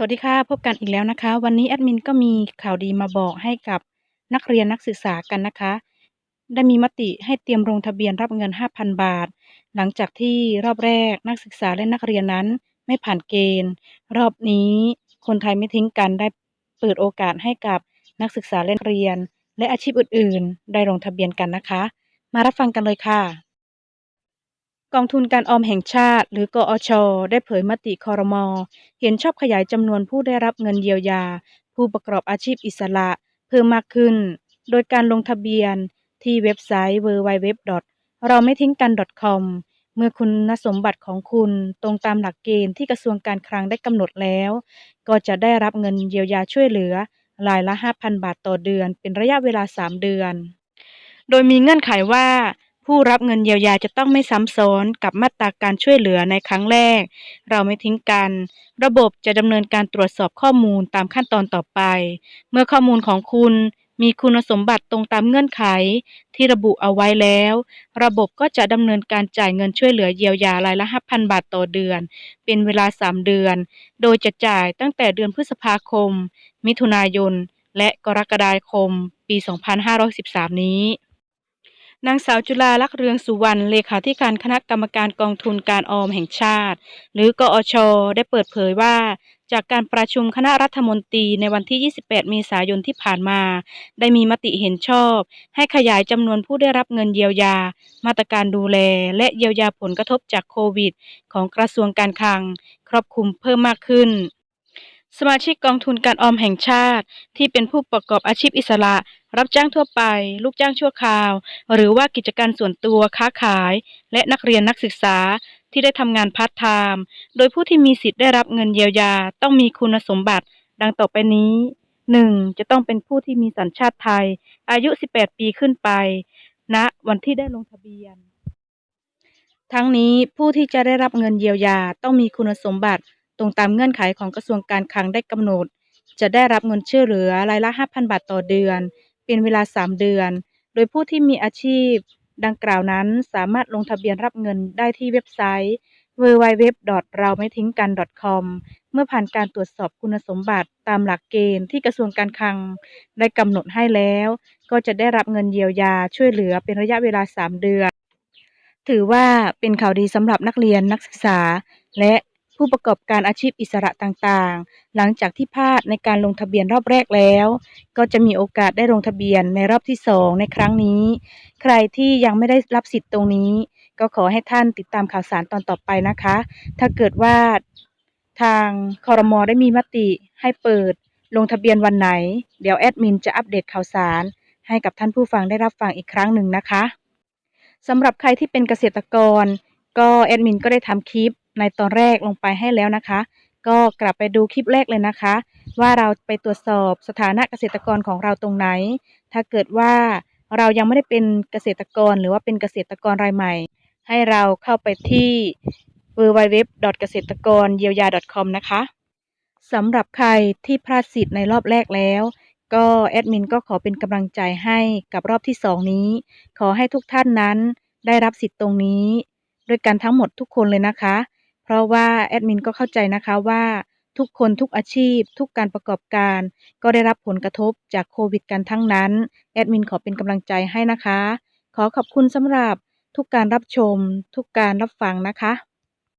สวัสดีค่ะ พบกันอีกแล้วนะคะ วันนี้แอดมินก็มีข่าวดีมาบอกให้กับนักเรียนนักศึกษากันนะคะ ได้มีมติให้เตรียมลงทะเบียนรับเงิน 5,000 บาท หลังจากที่รอบแรกนักศึกษาและนักเรียนนั้นไม่ผ่านเกณฑ์ รอบนี้คนไทยไม่ทิ้งกันได้เปิดโอกาสให้กับนักศึกษาและนักเรียน และอาชีพอื่น ๆ ได้ลงทะเบียนกันนะคะ มารับฟังกันเลยค่ะ กองทุนการออมแห่งชาติ หรือกอช ได้เผยมติคอรมอเห็นชอบขยายจำนวนผู้ได้รับเงินเยียวยา ผู้ประกอบอาชีพอิสระ เพิ่มมากขึ้น โดยการลงทะเบียนที่เว็บไซต์ www. เราไม่ทิ้งกัน .com เมื่อคุณสมบัติของคุณตรงตามหลักเกณฑ์ที่กระทรวงการคลังได้กำหนดแล้ว ก็จะได้รับเงินเยียวยาช่วยเหลือรายละ 5,000 บาทต่อเดือน เป็นระยะเวลา 3 เดือน โดยมีเงื่อนไขว่า ผู้รับเงินเยียวยาจะต้องไม่ซ้ำซ้อนกับมาตราการช่วยเหลือในครั้งแรก เราไม่ทิ้งกัน ระบบจะดำเนินการตรวจสอบข้อมูลตามขั้นตอนต่อไป เมื่อข้อมูลของคุณมีคุณสมบัติตรงตามเงื่อนไขที่ระบุเอาไว้แล้ว ระบบก็จะดำเนินการจ่ายเงินช่วยเหลือเยียวยารายละ 5,000 บาทต่อเดือน เป็นเวลา 3 เดือน โดยจะจ่ายตั้งแต่เดือนพฤษภาคม มิถุนายน และกรกฎาคม ปี 2513 นี้ นางสาวจุฬาลักษ์เรืองสุวรรณเลขาธิการคณะกรรมการกองทุนการออมแห่งชาติ หรือกอช ได้เปิดเผยว่า จากการประชุมคณะรัฐมนตรีในวันที่ 28 เมษายนที่ผ่านมา ได้มีมติเห็นชอบ ให้ขยายจำนวนผู้ได้รับเงินเยียวยา มาตรการดูแล และเยียวยาผลกระทบจากโควิด ของกระทรวงการคลัง ครอบคลุมเพิ่มมากขึ้น สมาชิกกองทุนการออมแห่งชาติ ที่เป็นผู้ประกอบอาชีพอิสระ รับจ้างทั่วไป ลูกจ้างชั่วคราว หรือว่ากิจการส่วนตัวค้าขาย และนักเรียนนักศึกษาที่ได้ทำงานพาร์ทไทม์โดยผู้ที่มีสิทธิ์ได้รับเงินเยียวยา ต้องมีคุณสมบัติ ดังต่อไปนี้ 1. จะต้องเป็นผู้ที่มีสัญชาติไทย อายุ 18 ปีขึ้นไปณวันที่ได้ลงทะเบียน ทั้งนี้ผู้ที่จะได้รับเงินเยียวยาต้องมีคุณสมบัติ ตรงตามเงื่อนไขของกระทรวงการคลังได้กำหนด จะได้รับเงินช่วยเหลือรายละ 5,000 บาทต่อเดือน เป็นเวลา 3 เดือน โดยผู้ที่มีอาชีพ ดังกล่าวนั้นสามารถลงทะเบียนรับเงินได้ที่เว็บไซต์ www. เราไม่ทิ้งกัน .com เมื่อผ่านการตรวจสอบคุณสมบัติตามหลักเกณฑ์ที่กระทรวงการคลังได้กำหนดให้แล้ว ก็จะได้รับเงินเยียวยาช่วยเหลือเป็นระยะเวลา 3 เดือน ถือว่าเป็นข่าวดีสำหรับนักเรียนนักศึกษา และ ผู้ประกอบการอาชีพอิสระต่างๆ หลังจากที่พลาดในการลงทะเบียนรอบแรกแล้ว ก็จะมีโอกาสได้ลงทะเบียนในรอบที่ 2 ในครั้งนี้ ใครที่ยังไม่ได้รับสิทธิ์ตรงนี้ ก็ขอให้ท่านติดตามข่าวสารตอนต่อไปนะคะ ถ้าเกิดว่าทางคอรมอได้มีมติให้เปิดลงทะเบียนวันไหน เดี๋ยวแอดมินจะอัปเดตข่าวสาร ให้กับท่านผู้ฟังได้รับฟังอีกครั้งหนึ่งนะคะสำหรับใครที่เป็นเกษตรกร ก็แอดมินก็ได้ทำคลิป ในตอนแรกลงไปให้แล้วนะคะ ก็กลับไปดูคลิปแรกเลยนะคะ ว่าเราไปตรวจสอบสถานะเกษตรกรของเราตรงไหน ถ้าเกิดว่าเรายังไม่ได้เป็นเกษตรกรหรือว่าเป็นเกษตรกรรายใหม่ ให้เราเข้าไปที่ www. เกษตรกรเยียวยา .com นะคะสำหรับใครที่พลาดสิทธิ์ในรอบแรกแล้ว ก็แอดมินก็ขอเป็นกำลังใจให้กับรอบที่2นี้ ขอให้ทุกท่านนั้นได้รับสิทธิ์ตรงนี้ ด้วยกันทั้งหมดทุกคนเลยนะคะ เพราะว่าแอดมินก็เข้าใจนะคะว่าทุกคนทุกอาชีพ ทุกการประกอบการ ก็ได้รับผลกระทบจากโควิดกันทั้งนั้น แอดมินขอเป็นกำลังใจให้นะคะ ขอขอบคุณสำหรับทุกการรับชม ทุกการรับฟังนะคะ